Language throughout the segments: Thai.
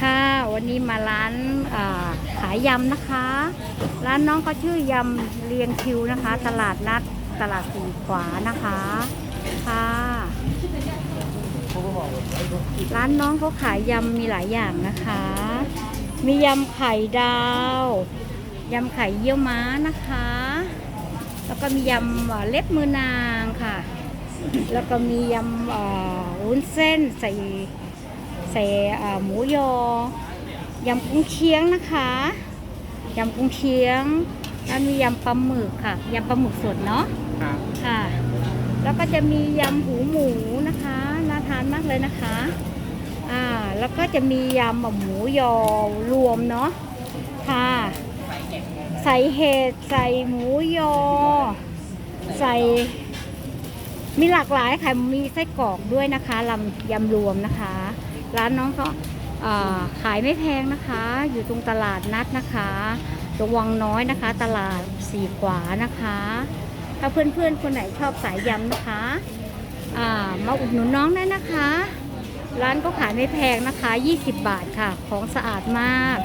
ค่ะวันนี้มาร้านขายยำนะคะ ร้านน้องก็ชื่อยำเรียงคิวนะคะ ตลาดนัดตลาดสีขวานะคะค่ะร้านน้องเขาขายยำมีหลายอย่างนะคะ มียำไข่ดาวยำไข่เยี่ยวม้านะคะ แล้วก็มียำเล็บมือนางค่ะ แล้วก็มียำเอ่อวุ้นเส้นใส่ใส่เอ่อหมูยอยำกุ้งเคียงนะคะยำกุ้งเคียงแล้วมียำปลาหมึกค่ะยำปลาหมึกสดเนาะครับค่ะ แล้วก็จะมียำหูหมูนะคะน่าทานมากเลยนะคะอ่าแล้วก็จะมียำหมูยอรวมเนาะค่ะใส่เห็ดใส่หมูยอ ใส่ มีหลากหลายค่ะมีไส้กรอกด้วยนะคะลำยำรวมนะคะ ร้านน้องเขาอ่าขายไม่แพงนะคะ อยู่ตรงตลาดนัดนะคะตรงวังน้อยนะคะ ตลาดสีขวานะคะ ถ้าเพื่อนๆคนไหนชอบสายยำนะคะมาอุดหนุนน้องได้นะคะ ร้านก็ขายไม่แพงนะคะ 20 บาทค่ะ ของสะอาดมาก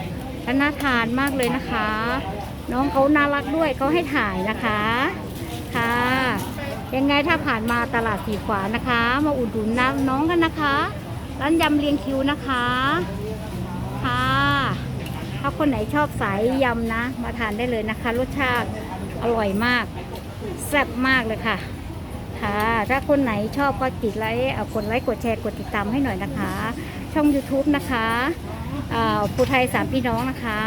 และน่าทานมากเลยนะคะ น้องเขาน่ารักด้วยเขาให้ถ่ายนะคะ ยังไงถ้าผ่านมาตลาดสีขวานะคะ มาอุดหนุนน้น้องกันนะคะ ร้านยำเรียงคิวนะคะ ค่ะ ถ้าคนไหนชอบสายยำนะ มาทานได้เลยนะคะ รสชาติอร่อยมาก แซ่บมากเลยค่ะ ค่ะ ถ้าคนไหนชอบก็กดไลค์เอากดไลค์กดแชร์กดติดตามให้หน่อยนะคะ ช่อง YouTube นะคะภูไทยสามพี่น้องนะคะ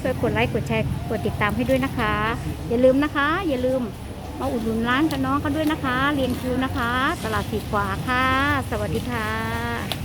ช่วยกดไลค์กดแชร์กดติดตามให้ด้วยนะคะ อย่าลืมนะคะ อย่าลืม มาอุดหนุนร้านกับน้องเขาด้วยนะคะ เรียนคิวนะคะ ตลาดสีขวาค่ะ สวัสดีค่ะ